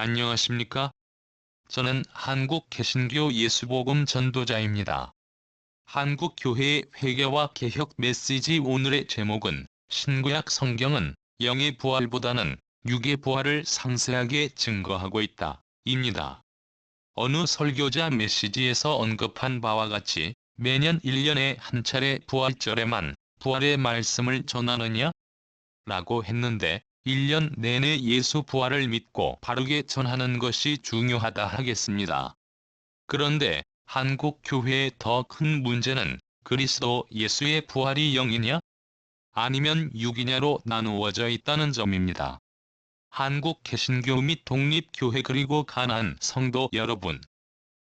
안녕하십니까? 저는 한국 개신교 예수복음 전도자입니다. 한국 교회의 회개와 개혁 메시지 오늘의 제목은 신구약 성경은 영의 부활보다는 육의 부활을 상세하게 증거하고 있다. 입니다. 어느 설교자 메시지에서 언급한 바와 같이 매년 1년에 한 차례 부활절에만 부활의 말씀을 전하느냐? 라고 했는데 1년 내내 예수 부활을 믿고 바르게 전하는 것이 중요하다 하겠습니다. 그런데 한국 교회의 더 큰 문제는 그리스도 예수의 부활이 영이냐? 아니면 육이냐로 나누어져 있다는 점입니다. 한국 개신교 및 독립교회 그리고 가난 성도 여러분.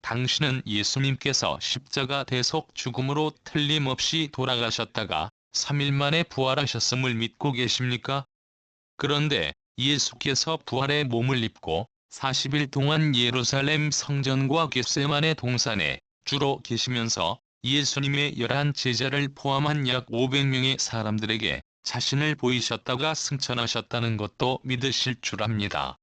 당신은 예수님께서 십자가 대속 죽음으로 틀림없이 돌아가셨다가 3일 만에 부활하셨음을 믿고 계십니까? 그런데 예수께서 부활의 몸을 입고 40일 동안 예루살렘 성전과 겟세만의 동산에 주로 계시면서 예수님의 열한 제자를 포함한 약 500명의 사람들에게 자신을 보이셨다가 승천하셨다는 것도 믿으실 줄 압니다.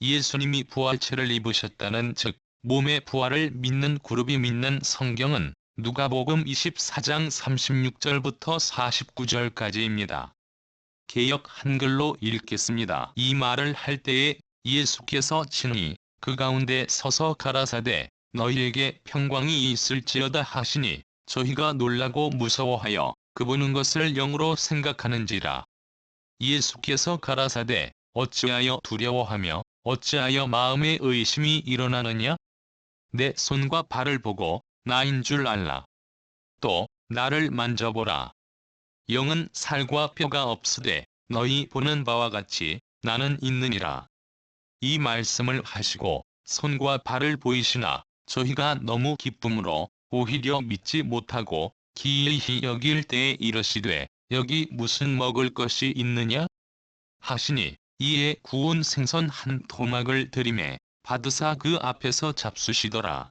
예수님이 부활체를 입으셨다는 즉 몸의 부활을 믿는 그룹이 믿는 성경은 누가복음 24장 36절부터 49절까지입니다. 개역 한글로 읽겠습니다. 이 말을 할 때에 예수께서 친히 그 가운데 서서 가라사대 너희에게 평광이 있을지어다 하시니 저희가 놀라고 무서워하여 그 보는 것을 영으로 생각하는지라. 예수께서 가라사대 어찌하여 두려워하며 어찌하여 마음에 의심이 일어나느냐? 내 손과 발을 보고 나인 줄 알라. 또 나를 만져보라. 영은 살과 뼈가 없으되 너희 보는 바와 같이 나는 있느니라. 이 말씀을 하시고 손과 발을 보이시나 저희가 너무 기쁨으로 오히려 믿지 못하고 기이히 여길 때에 이르시되 여기 무슨 먹을 것이 있느냐? 하시니 이에 구운 생선 한 토막을 들이매 받으사 그 앞에서 잡수시더라.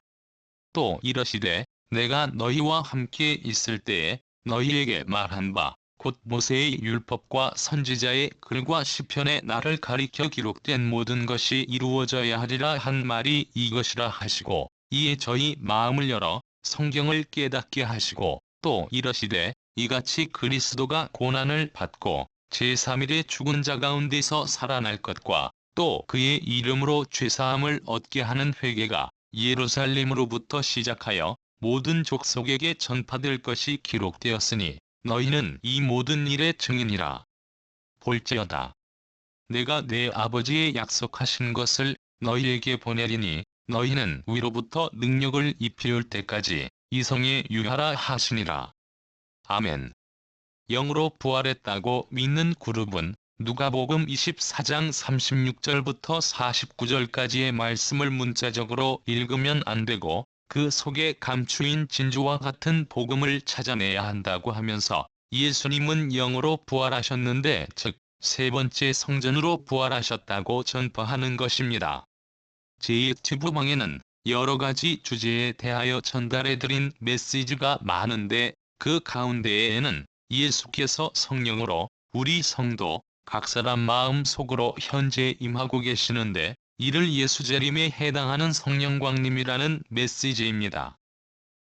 또 이러시되 내가 너희와 함께 있을 때에 너희에게 말한 바 곧 모세의 율법과 선지자의 글과 시편에 나를 가리켜 기록된 모든 것이 이루어져야 하리라 한 말이 이것이라 하시고 이에 저희 마음을 열어 성경을 깨닫게 하시고 또 이러시되 이같이 그리스도가 고난을 받고 제3일에 죽은 자 가운데서 살아날 것과 또 그의 이름으로 죄사함을 얻게 하는 회개가 예루살렘으로부터 시작하여 모든 족속에게 전파될 것이 기록되었으니 너희는 이 모든 일의 증인이라. 볼지어다. 내가 내 아버지의 약속하신 것을 너희에게 보내리니 너희는 위로부터 능력을 입히올 때까지 이성에 유하라 하시니라. 아멘. 영으로 부활했다고 믿는 그룹은 누가복음 24장 36절부터 49절까지의 말씀을 문자적으로 읽으면 안 되고 그 속에 감추인 진주와 같은 복음을 찾아내야 한다고 하면서 예수님은 영으로 부활하셨는데 즉 세 번째 성전으로 부활하셨다고 전파하는 것입니다. 제2튜브방에는 여러 가지 주제에 대하여 전달해드린 메시지가 많은데 그 가운데에는 예수께서 성령으로 우리 성도 각 사람 마음 속으로 현재 임하고 계시는데 이를 예수재림에 해당하는 성령광님이라는 메시지입니다.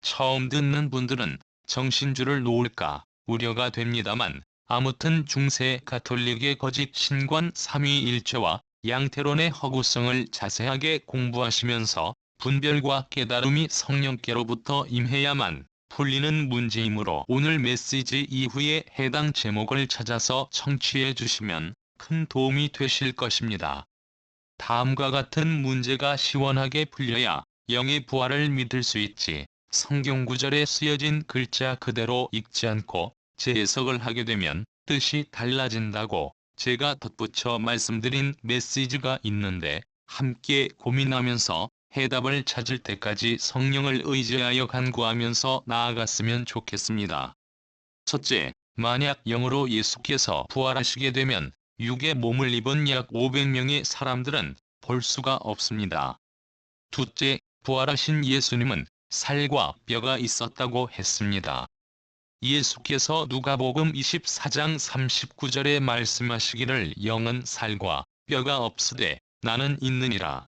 처음 듣는 분들은 정신줄을 놓을까 우려가 됩니다만 아무튼 중세 가톨릭의 거짓 신관 3위일체와 양태론의 허구성을 자세하게 공부하시면서 분별과 깨달음이 성령께로부터 임해야만 풀리는 문제이므로 오늘 메시지 이후에 해당 제목을 찾아서 청취해 주시면 큰 도움이 되실 것입니다. 다음과 같은 문제가 시원하게 풀려야 영의 부활을 믿을 수 있지. 성경 구절에 쓰여진 글자 그대로 읽지 않고 재해석을 하게 되면 뜻이 달라진다고 제가 덧붙여 말씀드린 메시지가 있는데 함께 고민하면서 해답을 찾을 때까지 성령을 의지하여 간구하면서 나아갔으면 좋겠습니다. 첫째, 만약 영으로 예수께서 부활하시게 되면 육의 몸을 입은 약 500명의 사람들은 볼 수가 없습니다. 둘째, 부활하신 예수님은 살과 뼈가 있었다고 했습니다. 예수께서 누가복음 24장 39절에 말씀하시기를 영은 살과 뼈가 없으되 나는 있느니라.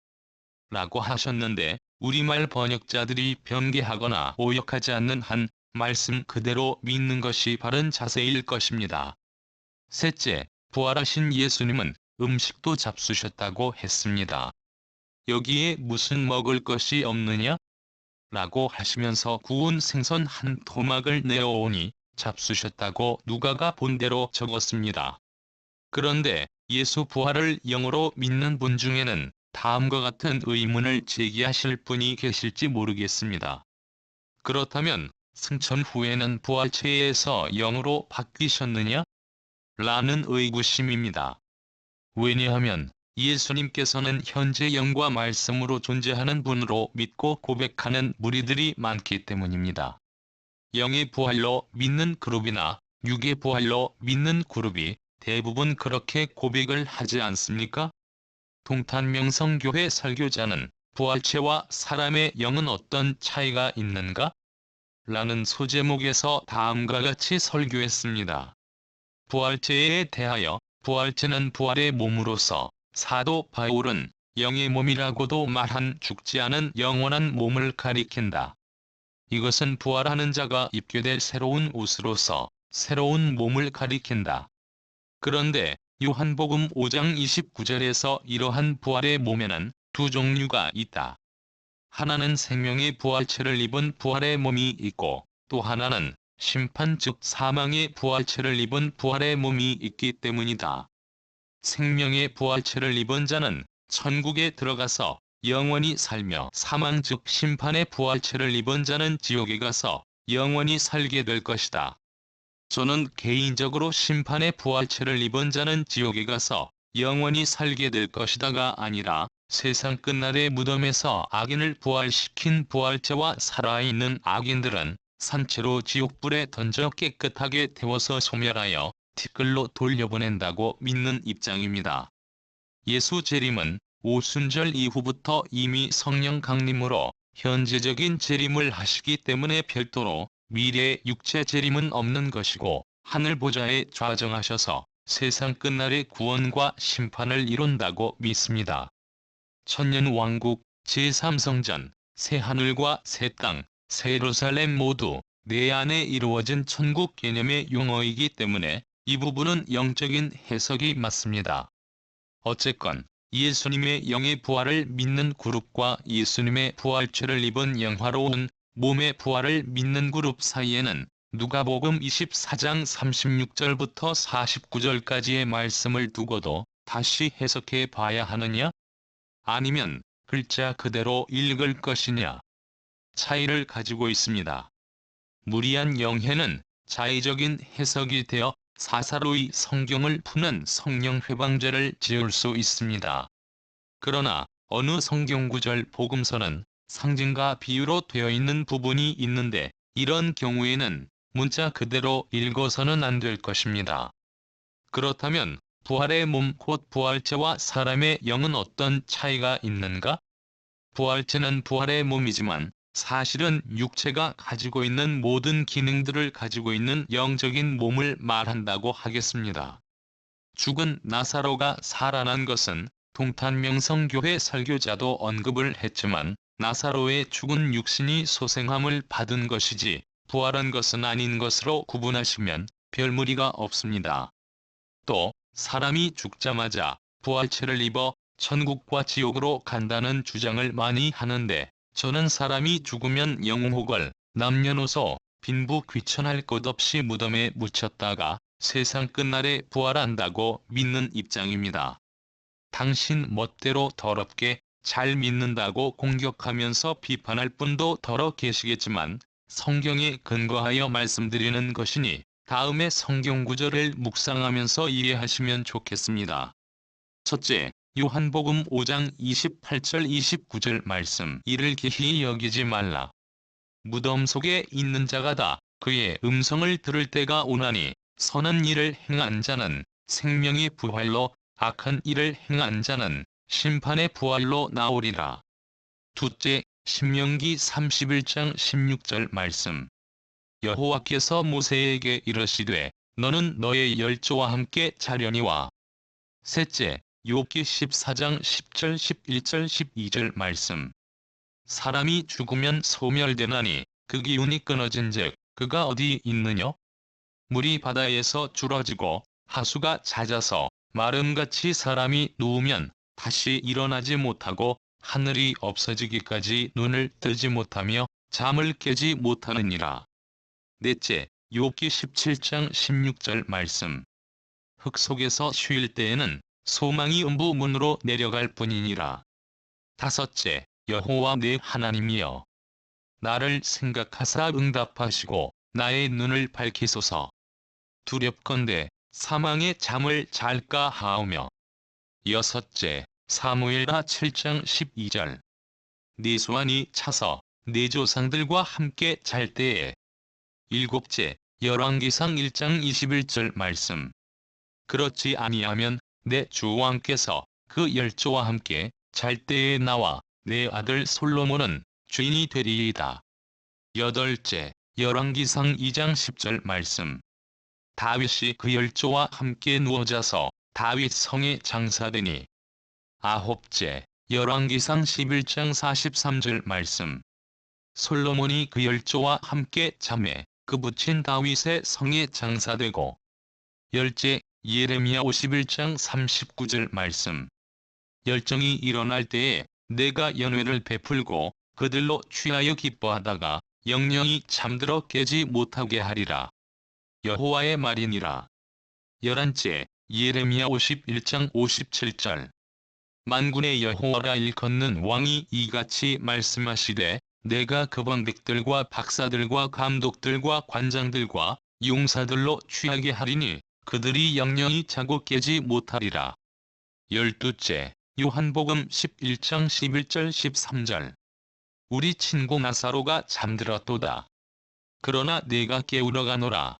라고 하셨는데 우리말 번역자들이 변개하거나 오역하지 않는 한 말씀 그대로 믿는 것이 바른 자세일 것입니다. 셋째, 부활하신 예수님은 음식도 잡수셨다고 했습니다. 여기에 무슨 먹을 것이 없느냐? 라고 하시면서 구운 생선 한 토막을 내어오니 잡수셨다고 누가가 본대로 적었습니다. 그런데 예수 부활을 영으로 믿는 분 중에는 다음과 같은 의문을 제기하실 분이 계실지 모르겠습니다. 그렇다면 승천 후에는 부활체에서 영으로 바뀌셨느냐? 라는 의구심입니다. 왜냐하면 예수님께서는 현재 영과 말씀으로 존재하는 분으로 믿고 고백하는 무리들이 많기 때문입니다. 영의 부활로 믿는 그룹이나 육의 부활로 믿는 그룹이 대부분 그렇게 고백을 하지 않습니까? 동탄명성교회 설교자는 부활체와 사람의 영은 어떤 차이가 있는가? 라는 소제목에서 다음과 같이 설교했습니다. 부활체에 대하여 부활체는 부활의 몸으로서 사도 바울은 영의 몸이라고도 말한 죽지 않은 영원한 몸을 가리킨다. 이것은 부활하는 자가 입게 될 새로운 옷으로서 새로운 몸을 가리킨다. 그런데 요한복음 5장 29절에서 이러한 부활의 몸에는 두 종류가 있다. 하나는 생명의 부활체를 입은 부활의 몸이 있고 또 하나는 심판 즉 사망의 부활체를 입은 부활의 몸이 있기 때문이다. 생명의 부활체를 입은 자는 천국에 들어가서 영원히 살며 사망 즉 심판의 부활체를 입은 자는 지옥에 가서 영원히 살게 될 것이다. 저는 개인적으로 심판의 부활체를 입은 자는 지옥에 가서 영원히 살게 될 것이다가 아니라 세상 끝날의 무덤에서 악인을 부활시킨 부활체와 살아있는 악인들은 산채로 지옥불에 던져 깨끗하게 태워서 소멸하여 티끌로 돌려보낸다고 믿는 입장입니다. 예수 재림은 오순절 이후부터 이미 성령 강림으로 현재적인 재림을 하시기 때문에 별도로 미래 육체 재림은 없는 것이고 하늘 보좌에 좌정하셔서 세상 끝날의 구원과 심판을 이룬다고 믿습니다. 천년 왕국 제3성전 새 하늘과 새 땅, 새 예루살렘 모두 내 안에 이루어진 천국 개념의 용어이기 때문에 이 부분은 영적인 해석이 맞습니다. 어쨌건 예수님의 영의 부활을 믿는 그룹과 예수님의 부활체를 입은 영화로운 몸의 부활을 믿는 그룹 사이에는 누가복음 24장 36절부터 49절까지의 말씀을 두고도 다시 해석해 봐야 하느냐? 아니면 글자 그대로 읽을 것이냐? 차이를 가지고 있습니다. 무리한 영해는 자의적인 해석이 되어 사사로이 성경을 푸는 성령 회방죄를 지을 수 있습니다. 그러나 어느 성경구절 복음서는 상징과 비유로 되어 있는 부분이 있는데 이런 경우에는 문자 그대로 읽어서는 안 될 것입니다. 그렇다면 부활의 몸 곧 부활체와 사람의 영은 어떤 차이가 있는가? 부활체는 부활의 몸이지만 사실은 육체가 가지고 있는 모든 기능들을 가지고 있는 영적인 몸을 말한다고 하겠습니다. 죽은 나사로가 살아난 것은 동탄명성교회 설교자도 언급을 했지만 나사로의 죽은 육신이 소생함을 받은 것이지 부활한 것은 아닌 것으로 구분하시면 별 무리가 없습니다. 또 사람이 죽자마자 부활체를 입어 천국과 지옥으로 간다는 주장을 많이 하는데 저는 사람이 죽으면 영혼혹을 남녀노소 빈부 귀천할 것 없이 무덤에 묻혔다가 세상 끝날에 부활한다고 믿는 입장입니다. 당신 멋대로 더럽게 잘 믿는다고 공격하면서 비판할 분도 더러 계시겠지만 성경에 근거하여 말씀드리는 것이니 다음의 성경 구절을 묵상하면서 이해하시면 좋겠습니다. 첫째, 요한복음 5장 28절 29절 말씀 이를 기히 여기지 말라. 무덤 속에 있는 자가 다 그의 음성을 들을 때가 오나니 선한 일을 행한 자는 생명의 부활로 악한 일을 행한 자는 심판의 부활로 나오리라. 둘째, 신명기 31장 16절 말씀. 여호와께서 모세에게 이르시되 너는 너의 열조와 함께 자려니와 셋째, 욥기 14장 10절 11절 12절 말씀. 사람이 죽으면 소멸되나니 그 기운이 끊어진즉 그가 어디 있느냐? 물이 바다에서 줄어지고 하수가 잦아서 마름같이 사람이 누우면 다시 일어나지 못하고 하늘이 없어지기까지 눈을 뜨지 못하며 잠을 깨지 못하느니라. 넷째, 욥기 17장 16절 말씀. 흙 속에서 쉴 때에는 소망이 음부 문으로 내려갈 뿐이니라. 다섯째, 여호와 내 하나님이여. 나를 생각하사 응답하시고 나의 눈을 밝히소서. 두렵건대 사망의 잠을 잘까 하오며. 여섯째, 사무엘하 7장 12절. 네 소환이 차서 네 조상들과 함께 잘 때에. 일곱째, 열왕기상 1장 21절 말씀. 그렇지 아니하면 내 주왕께서 그 열조와 함께 잘 때에 나와 내 아들 솔로몬은 주인이 되리이다. 여덟째, 열왕기상 2장 10절 말씀. 다윗이 그 열조와 함께 누워자서 다윗 성에 장사되니. 아홉째, 열왕기상 11장 43절 말씀. 솔로몬이 그 열조와 함께 잠에 그 붙인 다윗의 성에 장사되고. 열째, 예레미야 51장 39절 말씀. 열정이 일어날 때에 내가 연회를 베풀고 그들로 취하여 기뻐하다가 영영이 잠들어 깨지 못하게 하리라. 여호와의 말이니라. 열한째, 예레미야 51장 57절. 만군의 여호와라 일컫는 왕이 이같이 말씀하시되 내가 그 번객들과 박사들과 감독들과 관장들과 용사들로 취하게 하리니 그들이 영영이 자고 깨지 못하리라. 열두째, 요한복음 11장 11절 13절. 우리 친구 나사로가 잠들었도다. 그러나 내가 깨우러 가노라.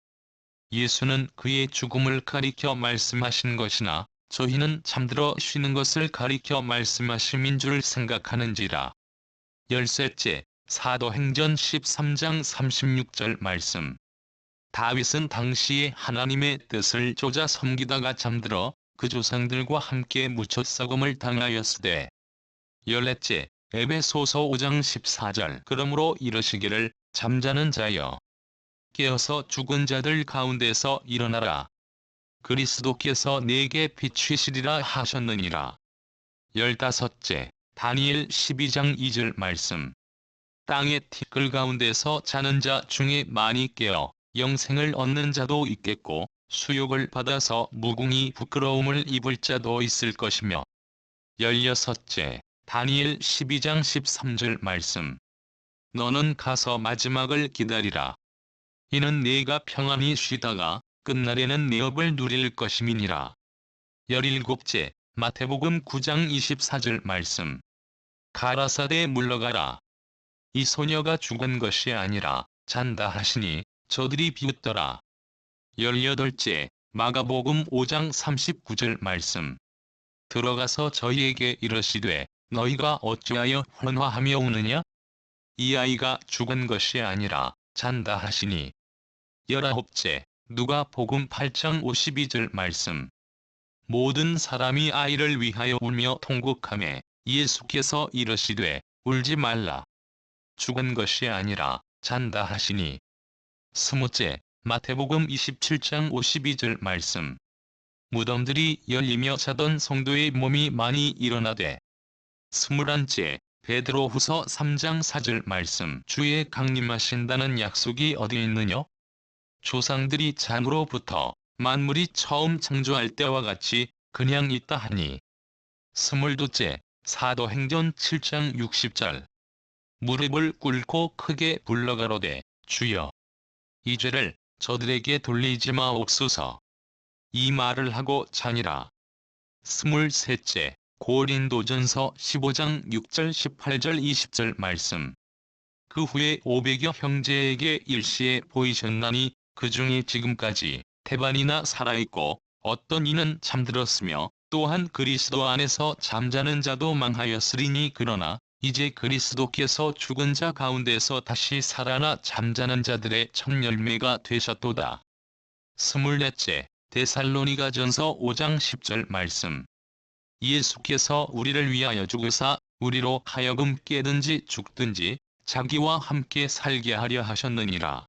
예수는 그의 죽음을 가리켜 말씀하신 것이나 저희는 잠들어 쉬는 것을 가리켜 말씀하심인 줄 생각하는지라. 열셋째, 사도행전 13장 36절 말씀. 다윗은 당시에 하나님의 뜻을 조자 섬기다가 잠들어 그 조상들과 함께 묻혀 썩음을 당하였으되. 열넷째, 에베소서 5장 14절 그러므로 이르시기를 잠자는 자여 깨어서 죽은 자들 가운데서 일어나라. 그리스도께서 내게 비추시리라 하셨느니라. 열다섯째, 다니엘 12장 2절 말씀. 땅의 티끌 가운데서 자는 자 중에 많이 깨어 영생을 얻는 자도 있겠고 수욕을 받아서 무궁히 부끄러움을 입을 자도 있을 것이며. 열여섯째, 다니엘 12장 13절 말씀. 너는 가서 마지막을 기다리라. 이는 네가 평안히 쉬다가 끝날에는 내 업을 누릴 것임이니라. 열일곱째, 마태복음 9장 24절 말씀. 가라사대 물러가라. 이 소녀가 죽은 것이 아니라 잔다 하시니 저들이 비웃더라. 열여덟째, 마가복음 5장 39절 말씀. 들어가서 저희에게 이르시되 너희가 어찌하여 혼화하며 우느냐? 이 아이가 죽은 것이 아니라 잔다 하시니. 열아홉째, 누가 복음 8장 52절 말씀. 모든 사람이 아이를 위하여 울며 통곡하며 예수께서 이르시되 울지 말라. 죽은 것이 아니라 잔다 하시니. 스무째, 마태복음 27장 52절 말씀. 무덤들이 열리며 자던 성도의 몸이 많이 일어나되. 스물한째, 베드로 후서 3장 4절 말씀. 주의 강림하신다는 약속이 어디 있느냐? 조상들이 잠으로부터 만물이 처음 창조할 때와 같이 그냥 있다 하니. 스물두째, 사도행전 7장 60절. 무릎을 꿇고 크게 불러가로되 주여 이 죄를 저들에게 돌리지 마옵소서. 이 말을 하고 자니라. 스물셋째, 고린도전서 15장 6절 18절 20절 말씀. 그 후에 500여 형제에게 일시에 보이셨나니 그 중에 지금까지 태반이나 살아있고 어떤 이는 잠들었으며 또한 그리스도 안에서 잠자는 자도 망하였으리니 그러나 이제 그리스도께서 죽은 자 가운데서 다시 살아나 잠자는 자들의 첫 열매가 되셨도다. 스물넷째, 데살로니가 전서 5장 10절 말씀. 예수께서 우리를 위하여 죽으사 우리로 하여금 깨든지 죽든지 자기와 함께 살게 하려 하셨느니라.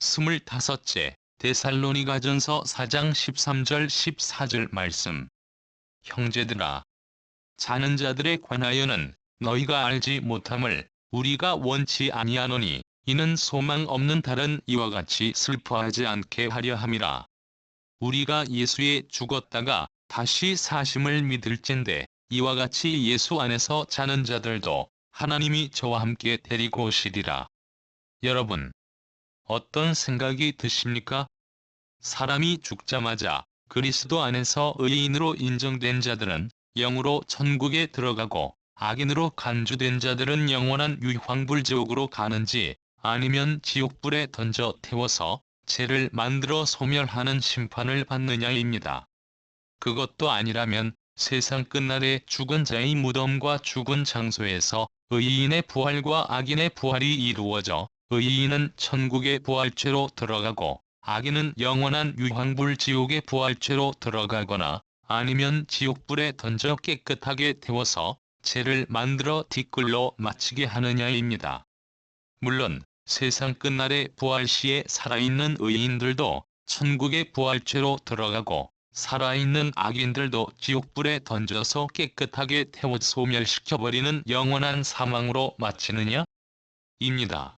스물다섯째 데살로니가 전서 4장 13절 14절 말씀 형제들아 자는 자들에 관하여는 너희가 알지 못함을 우리가 원치 아니하노니 이는 소망 없는 다른 이와 같이 슬퍼하지 않게 하려 함이라. 우리가 예수에 죽었다가 다시 사심을 믿을진데 이와 같이 예수 안에서 자는 자들도 하나님이 저와 함께 데리고 오시리라. 여러분, 어떤 생각이 드십니까? 사람이 죽자마자 그리스도 안에서 의인으로 인정된 자들은 영으로 천국에 들어가고 악인으로 간주된 자들은 영원한 유황불 지옥으로 가는지 아니면 지옥불에 던져 태워서 죄를 만들어 소멸하는 심판을 받느냐입니다. 그것도 아니라면 세상 끝날에 죽은 자의 무덤과 죽은 장소에서 의인의 부활과 악인의 부활이 이루어져 의인은 천국의 부활죄로 들어가고 악인은 영원한 유황불 지옥의 부활죄로 들어가거나 아니면 지옥불에 던져 깨끗하게 태워서 죄를 만들어 뒷글로 마치게 하느냐입니다. 물론 세상 끝날의 부활 시에 살아있는 의인들도 천국의 부활죄로 들어가고 살아있는 악인들도 지옥불에 던져서 깨끗하게 태워 소멸시켜버리는 영원한 사망으로 마치느냐? 입니다.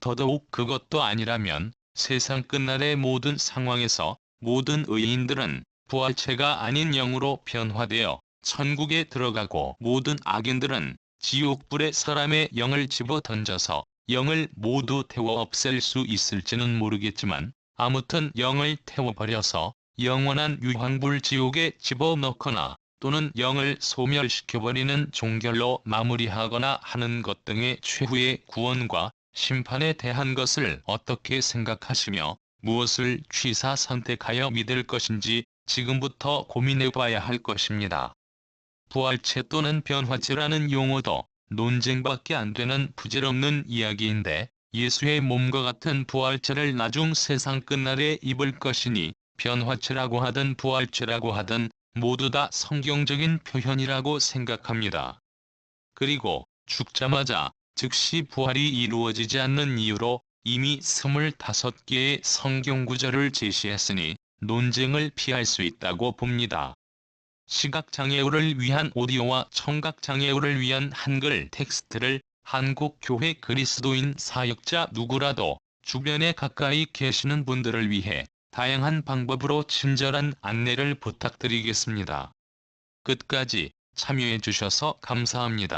더더욱 그것도 아니라면 세상 끝날의 모든 상황에서 모든 의인들은 부활체가 아닌 영으로 변화되어 천국에 들어가고 모든 악인들은 지옥불에 사람의 영을 집어 던져서 영을 모두 태워 없앨 수 있을지는 모르겠지만 아무튼 영을 태워버려서 영원한 유황불 지옥에 집어넣거나 또는 영을 소멸시켜버리는 종결로 마무리하거나 하는 것 등의 최후의 구원과 심판에 대한 것을 어떻게 생각하시며 무엇을 취사 선택하여 믿을 것인지 지금부터 고민해 봐야 할 것입니다. 부활체 또는 변화체라는 용어도 논쟁밖에 안 되는 부질없는 이야기인데 예수의 몸과 같은 부활체를 나중 세상 끝날에 입을 것이니 변화체라고 하든 부활체라고 하든 모두 다 성경적인 표현이라고 생각합니다. 그리고 죽자마자 즉시 부활이 이루어지지 않는 이유로 이미 25개의 성경 구절을 제시했으니 논쟁을 피할 수 있다고 봅니다. 시각장애우를 위한 오디오와 청각장애우를 위한 한글 텍스트를 한국 교회 그리스도인 사역자 누구라도 주변에 가까이 계시는 분들을 위해 다양한 방법으로 친절한 안내를 부탁드리겠습니다. 끝까지 참여해 주셔서 감사합니다.